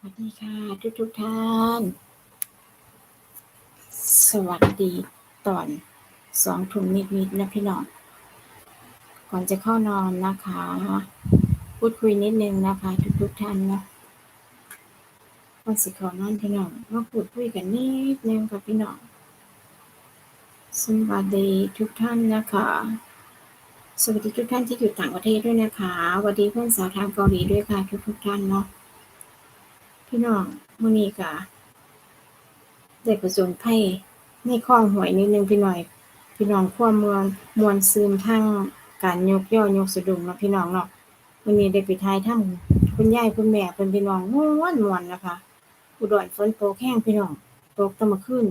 สวัสดีค่ะทุกทุกท่าน สวัสดีตอนสองทุ่มนิดๆนะพี่น้อง ก่อนจะเข้านอนนะคะ พูดคุยนิดนึงนะคะ ทุกทุกท่านนะก่อนสิขอนอนพี่น้องมาพูดคุยกันนิดนึงกับพี่น้องสวัสดีทุกท่านนะคะ สวัสดีทุกท่านที่อยู่ต่างประเทศด้วยนะคะสวัสดีเพื่อนสาวทางเกาหลีด้วยค่ะทุกทุกท่านเนาะ พี่น้องมื้อนี้ก็ได้ประจนภัยในคลองหวยนิดนึงพี่หน่อย พี่น้องความมวลมวลซึมทั้งการยกย่อยกสะดุ้งเนาะพี่น้องเนาะมื้อนี้ได้ไปทายถ้ำคุณยายคุณแม่เพิ่นพี่น้องม่วนมวนนะคะ อุดรฝนตกแห้งพี่น้องตกตะมื้อคืน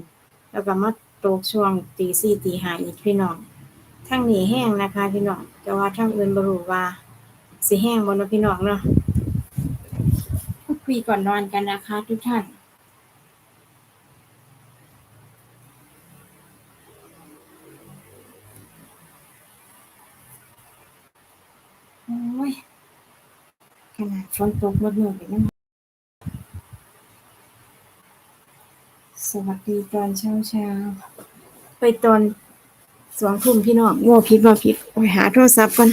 แล้วก็มาตกช่วงตีสี่ตีห้าอีกพี่น้องทางหนีแห้งนะคะ พี่น้องแต่ว่าทางอื่นบรูว่าสิแห้งบ่เนะพี่น้องเนาะ คุยก่อนนอนกันนะคะทุกท่านโอ้ยขนาดฝนตกหมดเลยยังสวัสดีตอนเช้าเช้าไปตอนสองทุ่มพี่น้องโง่ผิดว่าผิดโอ้ยหาโทรศัพท์ก่อน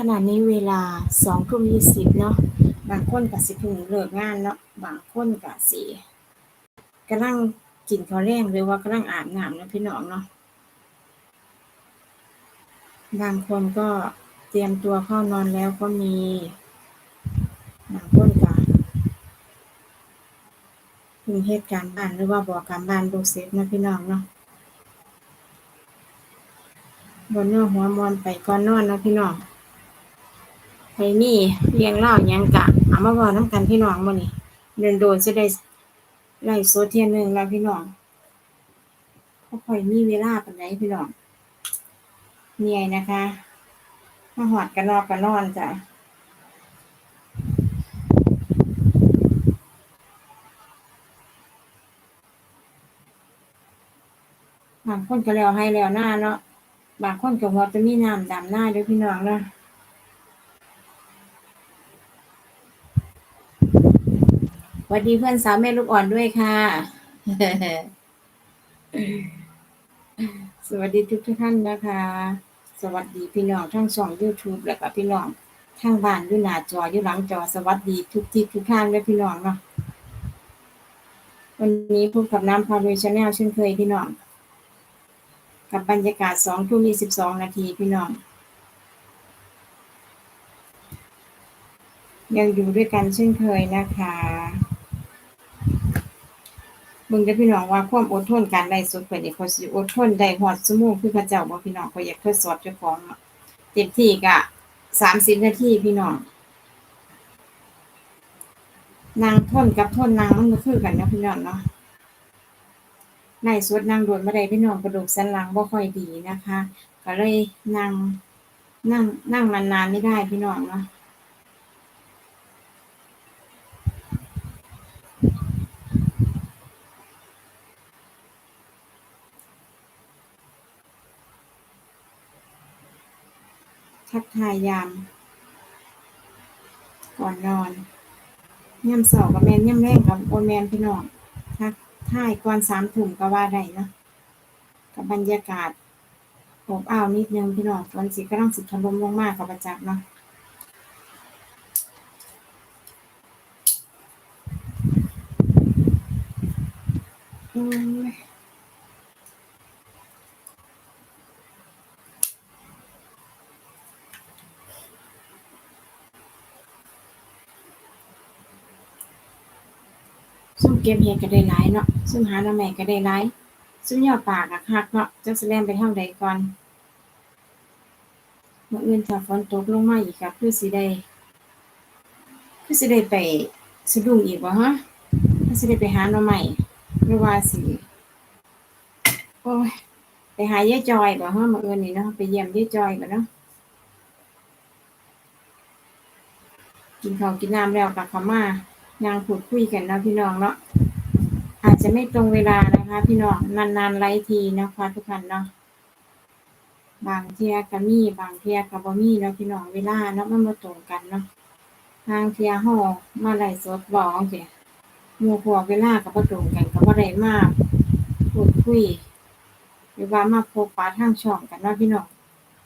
ขณะนี้เวลาสองทุ่มยี่สิบเนาะบางคนก็สิเพิ่งเลิกงานเนาะบางคนก็สิกำลังกินข้าวแลงหรือว่ากำลังอาบน้ำนะพี่น้องเนาะบางคนก็เตรียมตัวเข้านอนแล้วก็มี บางคนก็เพิ่งเฮ็ดการณ์บ้านหรือว่าบอกการบ้านบ่เสร็จเนะพี่น้องเนาะบ่เนื้อหัวมวนไปก่อนนอนนะพี่น้อง ใครมีเลี้ยงเล่าหยังกะเอามาเว้านำกันพี่น้องมื้อนี้เดินโดนสิได้ไลฟ์สดเที่ยหนึ่งแล้วพี่น้องบ่ค่อยมีเวลาปานใดพี่น้องเหนื่อยนะคะ มาฮอดก็นอนก็นอนจ้ะบางคนก็แล้วให้แล้วหน้าเนาะ บางคนก็ว่าจะมีน้ำดำหน้าด้อพี่น้องเนาะ วัสดีเพื่อนสาวแม่ลูกอ่อนด้วยค่ะ สวัสดีทุกท่านนะคะ สวัสดีพี่น้องทั้งช่อง YouTube แล้วก็พี่น้องทางบ้านอยู่หน้าจออยู่หลังจอสวัสดีทุกที่ทุกท่านด้วยพี่น้องเนาะวันนี้พบกับน้ำพาเวชแนลเช่นเคยพี่น้อง กับบรรยากาศสองทุ่มยี่สิบสองนาทีพี่น้อง ยังอยู่ด้วยกันเช่นเคยนะคะ มึงจะพี่น้องว่าความอดทนการได้สุดเพิ่นนี่เขาสิอดทนได้ฮอดชั่วโมงคือพระเจ้าบ่พี่น้องเขาอยากทดสอบเจ้าของเต็มที่ก็30นาทีพี่น้องนั่งทนกับทนนั่งมันก็คือกันเนาะพี่น้องเนาะในสวดนั่งโดนบ่ได้พี่น้องกระดูกสันหลังบ่ค่อยดีนะคะ ก็เลยนั่งนั่งนั่งนานๆไม่ได้พี่น้องเนาะ ทักทายยาม ก่อนนอนย่ำเสาร์กับแมนย่ำแรงกับโอแมนพี่น้องทักทายก่อนสามถุ่มก็ว่าได้นะกับบรรยากาศอบอ้าวนิดนึงพี่น้องฝนสีกำลังสิถล่มลงมากกับประจักษ์เนาะอืม ซุ่มเก็บเห็ดก็ได้หลายเนาะซุ่มหาหน่อไม้ก็ได้หลายซุ่มยอดปากอะคักเนาะจักสิแล่นไปทางใดก่อนมื้ออื่นถ้าฝนตกลงมาอีกก็คือสิได้คือสิได้ไปสะดุ้งอีกบ่ฮะคือสิได้ไปหาหน่อไม้หรือว่าสิโอ้ยไปหายายจอยบ่ฮะมื้ออื่นนี่เนาะไปเยี่ยมยายจอยบ่เนาะกินข้าวกินน้ำแล้วกลับเข้ามา ยังพูดคุยกันเนาะพี่น้องเนาะอาจจะไม่ตรงเวลานะคะ พี่น้องนานๆไลฟ์ทีนะคะทุกท่านเนาะบางเทียก็มีบางเทียก็บ่มีเนาะพี่น้องเวลาเนาะมันบ่ตรงกันเนาะทางเทียเฮามาไลฟ์สดบอกจังซี่หมู่พวกเวลาก็บ่ตรงกันก็บ่ได้มากพูดคุยหรือว่ามาพบปะทางช่องกันเนาะพี่น้อง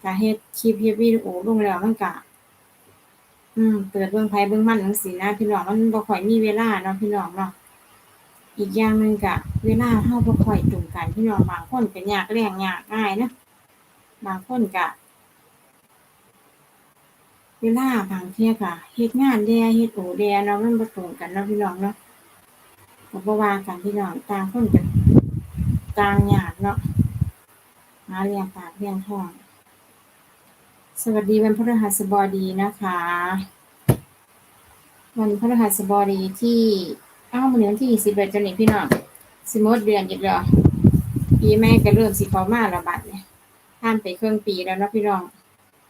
ก็เฮ็ดคลิปเฮ็ดวิดีโอลงแล้วมันก็ อืม เปิดเบิ่งไผเบิ่งมันจังซี่นะพี่น้องมันบ่ค่อยมีเวลาเนาะพี่น้องเนาะอีกอย่างหนึ่งก็เวลาเฮาบ่ค่อยตรงกันพี่น้องบางคนก็ยากแรงยากง่ายนะบางคนก็เวลาบางเที่ยก็เฮ็ดงานแด่เฮ็ดโอแด่เนาะมันบ่ตรงกันเนาะพี่น้องเนาะก็บ่ว่ากันพี่น้องต่างคนก็ต่างยากเนาะหาเลี้ยงปากเลี้ยงท้อง สวัสดีวันพฤหัสบดีนะคะ วันพฤหัสบดีที่อ้าวมันวันที่สิบเอ็ดจันนี่พี่น้องสิหมดเดือนอีกแล้วปีแม่ก็เริ่มสิเขามาแล้วบัดเนี่ยผ่านไปเครึ่องปีแล้วนะพี่น้อง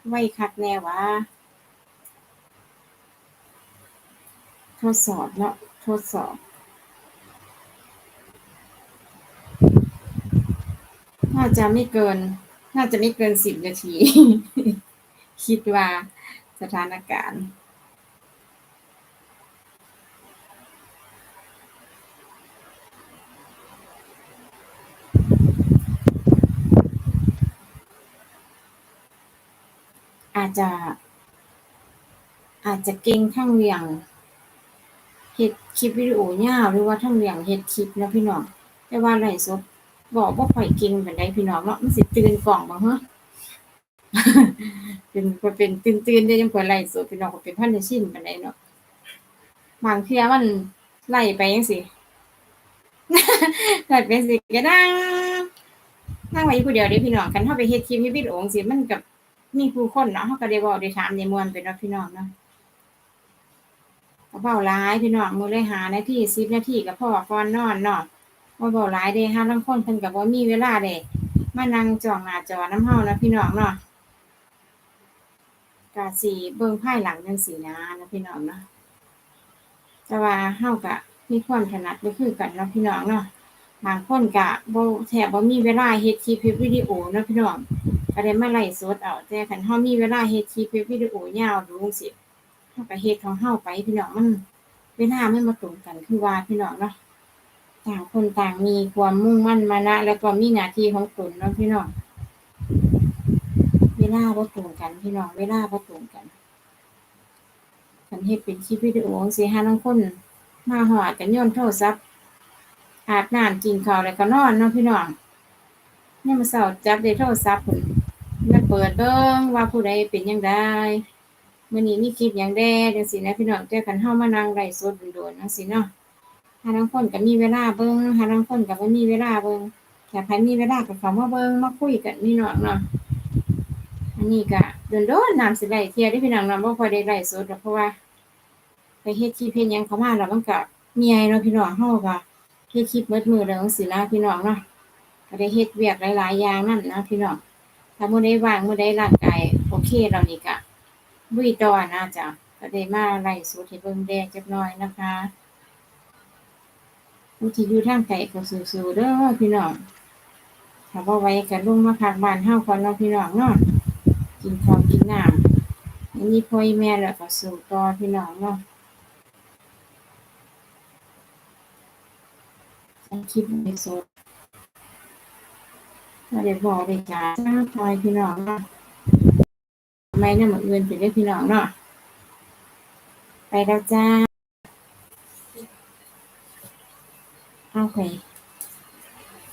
ไว้คักแน่ว่าทดสอบเนาะทดสอบน่าจะไม่เกิน น่าจะไม่เกินสิบนาที คิดว่าสถานการณ์อาจจะ อาจจะเก่งทั้งเรื่องเฮ็ดคลิปวิดีโอยาวหรือว่าทั้งเรื่องเฮ็ดคลิปนะพี่น้องแต่ว่าไลฟ์สดบอกบ่ค่อยเก่งปานใดพี่น้องเนาะมันสิตื่นกล้องบ่ฮะ เป็นก็เป็นตื่นๆได้จังกว่าไลฟ์สดพี่น้องก็เป็นพันธุ์ชินปานใดเนาะบางเที่ยมันไล่ไปจังซี่ไล่ไปจังซี่ก็นั่งนั่งไว้อยู่ผู้เดียวเด้พี่น้องคันเฮาไปเฮ็ดคลิปเฮ็ดวิดโอจังซี่มันก็มีผู้คนเนาะเฮาก็ได้เว้าได้ถามได้ม่วนไปเนาะพี่น้องเนาะก็เว้าหลายพี่น้องมื้อละห้านาที10นาที่ก็พอก่อนนอนเนาะบ่เว้าหลายเด้ห่าลางคนเพิ่นก็บ่มีเวลาได้มานั่งจองหน้าจอน้ำเฮานะพี่น้องเนาะ ก็สิเบิ่งภายหลังจังซี่นะนะพี่น้องเนาะแต่ว่าเฮาก็มีความถนัดบ่คือกันเนาะพี่น้องเนาะบางคนก็บ่แทบบ่มีเวลาเฮ็ดคลิปเฮ็ดวิดีโอเนาะพี่น้องก็ได้มาไลฟ์สดเอาแต่คันเฮามีเวลาเฮ็ดคลิปเฮ็ดวิดีโอยาวดูจังซี่เฮาก็เฮ็ดของเฮาไปพี่น้องมันเวลามันบ่ตรงกันคือว่าพี่น้องเนาะต่างคนต่างมีความมุ่งมั่นมานะ แล้วก็มีหน้าที่ของตนเนาะพี่น้อง เวลาบ่ตรงกันพี่น้องเวลาบ่ตรงกันคันเฮ็ดเป็นคลิปวิดีโอจังซี่หาลางคนมาฮอดก็โยนโทรศัพท์อาบน้ำกินข้าวแล้วก็นอนเนาะพี่น้องยามมื้อเช้าจับได้โทรศัพท์พุ่นมาเปิดเบิ่งว่าผู้ใดเป็นจังไดมื้อนี้มีคลิปหยังแด่จังซี่นะพี่น้องแต่คันเฮามานั่งไลฟ์สดโดนๆจังซี่เนาะหาลางคนก็มีเวลาเบิ่งหาลางคนก็บ่มีเวลาเบิ่งถ้าใครมีเวลาก็เขามาเบิ่งมาคุยกันพี่น้องเนาะ อันนี้ก็โดนๆนำสิไลเทียเด้พี่น้องนาะบ่ค่อได้ไลสดหรอกเพราะว่า ไปเฮ็ดคลิปเฮ็ดหยังเข้ามาแล้วมันก็เมื่อยเนาะพี่น้องเฮาก็เฮ็ดคลิปหมดมื้อแล้วจังซี่นะพี่น้องเนาะก็ได้เฮ็ดเวียกหลายๆอย่างนั่นนะพี่น้องถ้ามื้อใดว่างมื้อใดร่างกายโอเคแล้วนี่ก็ลุยต่อนะจ๊ะก็ได้มาไลฟ์สดให้เบิ่งแดจักหน่อยนะคะผู้ที่อยู่ทางไกลก็สู้ๆเด้อพี่น้องถ้าบ่ไหวก็ลงมาพักบ้านเฮาก่อนเนาะพี่น้องเนาะ กินข้าวกินน้ำอันนี้พ่อแม่แล้วก็สู้ต่อพี่น้องเนาะจังคลิปในสดถ้าได้บอกได้จ้าจ้าพลอยพี่น้องเนาะไม่นำมื้ออื่นไปเด้อพี่น้องเนาะไปแล้วจ้าเอาไป